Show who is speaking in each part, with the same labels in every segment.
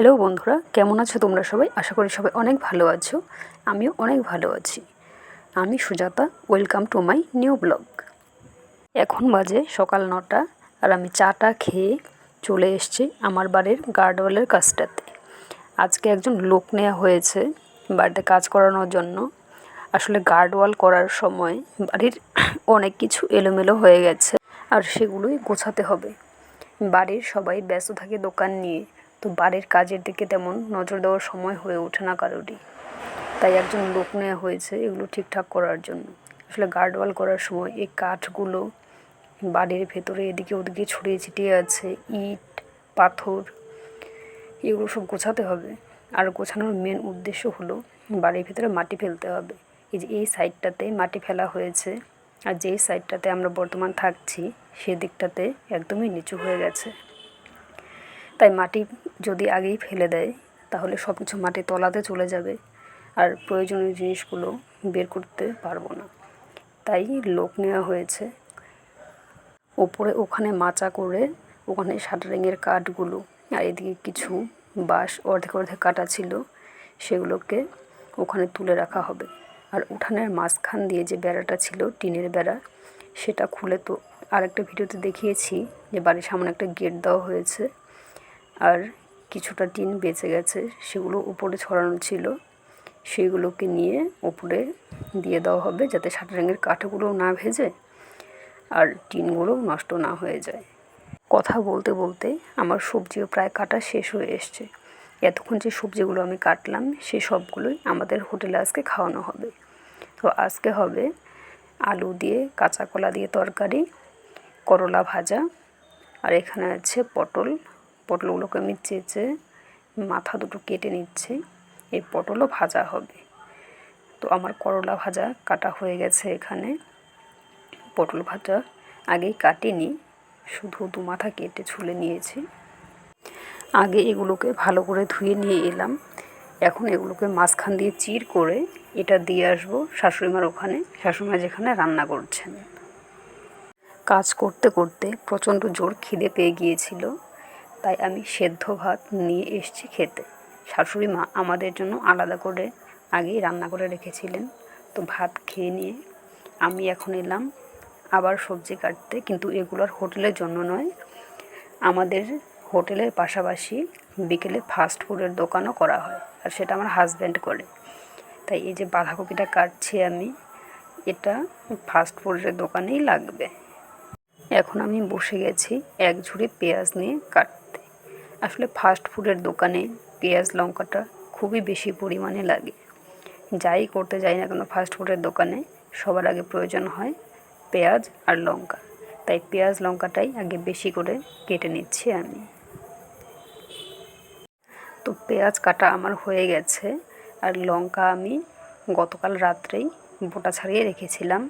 Speaker 1: Hello বন্ধুরা, কেমন আছো তোমরা সবাই? আশা করি সবাই অনেক ভালো আছো। আমিও অনেক ভালো আছি। আমি Sujata, welcome to my new blog. এখন বাজে সকাল নটা, আর আমি চাটা খেয়ে চলে এসেছি আমার বাড়ির গার্ডওয়ালের কাজটাতে। আজকে একজন লোক নেওয়া হয়েছে বাড়িতে কাজ করানোর জন্য। আসলে গার্ডওয়াল করার সময় বাড়ির অনেক কিছু এলোমেলো হয়ে গেছে, আর সেগুলোই গোছাতে হবে। বাড়ির সবাই ব্যস্ত থাকে দোকান নিয়ে। তো বাড়ির কাজের দিকে তেমন নজর দেওয়ার সময় হয়ে ওঠে না কারোরই। তাই একজন লোক নেওয়া হয়েছে এগুলো ঠিকঠাক করার জন্য। আসলে গার্ডওয়াল করার সময় এই কাঠগুলো বাড়ির ভেতরে এদিকে ওদিকে ছড়িয়ে ছিটিয়ে আছে, ইট, পাথর, এগুলো সব গোছাতে হবে। আর গোছানোর মেন উদ্দেশ্য হলো বাড়ির ভেতরে মাটি ফেলতে হবে। এই যে এই সাইডটাতে মাটি ফেলা হয়েছে, আর যেই সাইডটাতে আমরা বর্তমান থাকছি, সেদিকটাতে একদমই নিচু হয়ে গেছে। তাই মাটি যদি আগেই ফেলে দেয়, তাহলে সব কিছু মাটির তলাতে চলে যাবে আর প্রয়োজনীয় জিনিসগুলো বের করতে পারব না। তাই লোক নেওয়া হয়েছে। ওপরে ওখানে মাচা করে ওখানে শাটারিংয়ের কাঠগুলো আর এদিকে কিছু বাঁশ অর্ধেক অর্ধেক কাটা ছিল, সেগুলোকে ওখানে তুলে রাখা হবে। আর উঠানের মাঝখান দিয়ে যে বেড়াটা ছিল, টিনের বেড়া, সেটা খুলে তো আরেকটা ভিডিওতে দেখিয়েছি যে বাড়ির সামনে একটা গেট দেওয়া হয়েছে। আর কিছুটা টিন বেঁচে গেছে, সেগুলো উপরে ছড়ানো ছিল। সেগুলোকে নিয়ে উপরে দিয়ে দেওয়া হবে যাতে শাটারিংয়ের কাঠগুলোও না ভেজে আর টিনগুলোও নষ্ট না হয়ে যায়। কথা বলতে বলতে আমার সবজিও প্রায় কাটা শেষ হয়ে এসছে। এতক্ষণ যে সবজিগুলো আমি কাটলাম সেই সবগুলোই আমাদের হোটেলে আজকে খাওয়ানো হবে। তো আজকে হবে আলু দিয়ে কাঁচা কলা দিয়ে তরকারি, করলা ভাজা, আর এখানে আছে পটল পটলগুলোকে আমি চেঁচে মাথা দুটো কেটে নিচ্ছি। এই পটলও ভাজা হবে। তো আমার করলা ভাজা কাটা হয়ে গেছে এখানে। পটল ভাজা আগেই কাটিনি, শুধু দু মাথা কেটে ছুলে নিয়েছি। আগে এগুলোকে ভালো করে ধুয়ে নিয়ে এলাম। এখন এগুলোকে মাঝখান দিয়ে চির করে এটা দিয়ে আসব শাশুড়িমার ওখানে। শাশুড়িমা যেখানে রান্না করছেন। কাজ করতে করতে প্রচণ্ড জোর খিদে পেয়ে গিয়েছিল। তাই আমি সেদ্ধ ভাত নিয়ে এসেছি খেতে। শাশুড়ি মা আমাদের জন্য আলাদা করে আগেই রান্না করে রেখেছিলেন। তো ভাত খেয়ে নিয়ে আমি এখন এলাম আবার সবজি কাটতে। কিন্তু এগুলো আর হোটেলের জন্য নয়, আমাদের হোটেলের পাশাপাশি বিকেলে ফাস্ট ফুডের দোকানও করা হয় আর সেটা আমার হাজব্যান্ড করে। তাই এই যে বাঁধাকপিটা কাটছি আমি, এটা ফাস্ট ফুডের দোকানেই লাগবে। এখন আমি বসে গেছি এক ঝুড়ি পেঁয়াজ নিয়ে কাটতে। আসলে ফাস্ট ফুডের দোকানে পেঁয়াজ, লঙ্কাটা খুবই বেশি পরিমাণে লাগে। যাই করতে যাই না কেন ফাস্ট ফুডের দোকানে সবার আগে প্রয়োজন হয় পেঁয়াজ আর লঙ্কা। তাই পেঁয়াজ, লঙ্কাটাই আগে বেশি করে কেটে নিচ্ছি আমি। তো পেঁয়াজ কাটা আমার হয়ে গেছে আর লঙ্কা আমি গতকাল রাত্রেই বোটা ছাড়িয়ে রেখেছিলাম।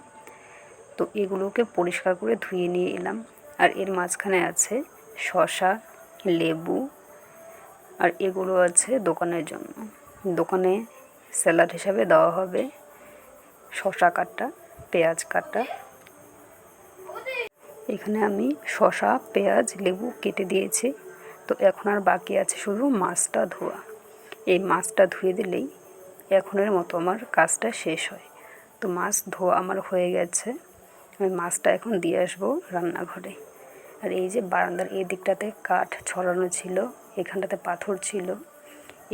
Speaker 1: তো এগুলোকে পরিষ্কার করে ধুয়ে নিয়ে এলাম। আর এর মাঝখানে আছে শশা লেবু আর এগুলো আছে দোকানের জন্য। দোকানে স্যালাড হিসাবে দেওয়া হবে। শশা কাটা পেঁয়াজ কাটা এখানে আমি শশা পেঁয়াজ, লেবু কেটে দিয়েছি। তো এখন আর বাকি আছে শুধু মাছটা ধোয়া। এই মাছটা ধুয়ে দিলেই এখনের মতো আমার কাজটা শেষ হয়। তো মাছ ধোয়া আমার হয়ে গেছে। আমি মাছটা এখন দিয়ে আসব রান্নাঘরে। আর এই যে বারান্দার এই দিকটাতে কাঠ ছড়ানো ছিল, এখানটাতে পাথর ছিল,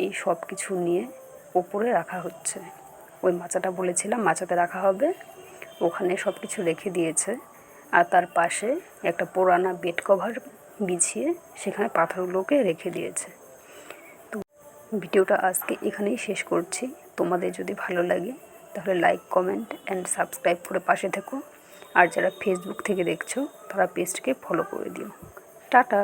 Speaker 1: এই সব কিছু নিয়ে ওপরে রাখা হচ্ছে। ওই মাচাটা বলেছিলাম, মাচাতে রাখা হবে, ওখানে সব কিছু রেখে দিয়েছে। আর তার পাশে একটা পুরানা বেড কভার বিছিয়ে সেখানে পাথরগুলোকে রেখে দিয়েছে। তো ভিডিওটা আজকে এখানেই শেষ করছি। তোমাদের যদি ভালো লাগে, তাহলে লাইক কমেন্ট অ্যান্ড সাবস্ক্রাইব করে পাশে থেকো। আর যারা ফেসবুক থেকে দেখছ তারা পেজটিকে ফলো করে দিও। টাটা।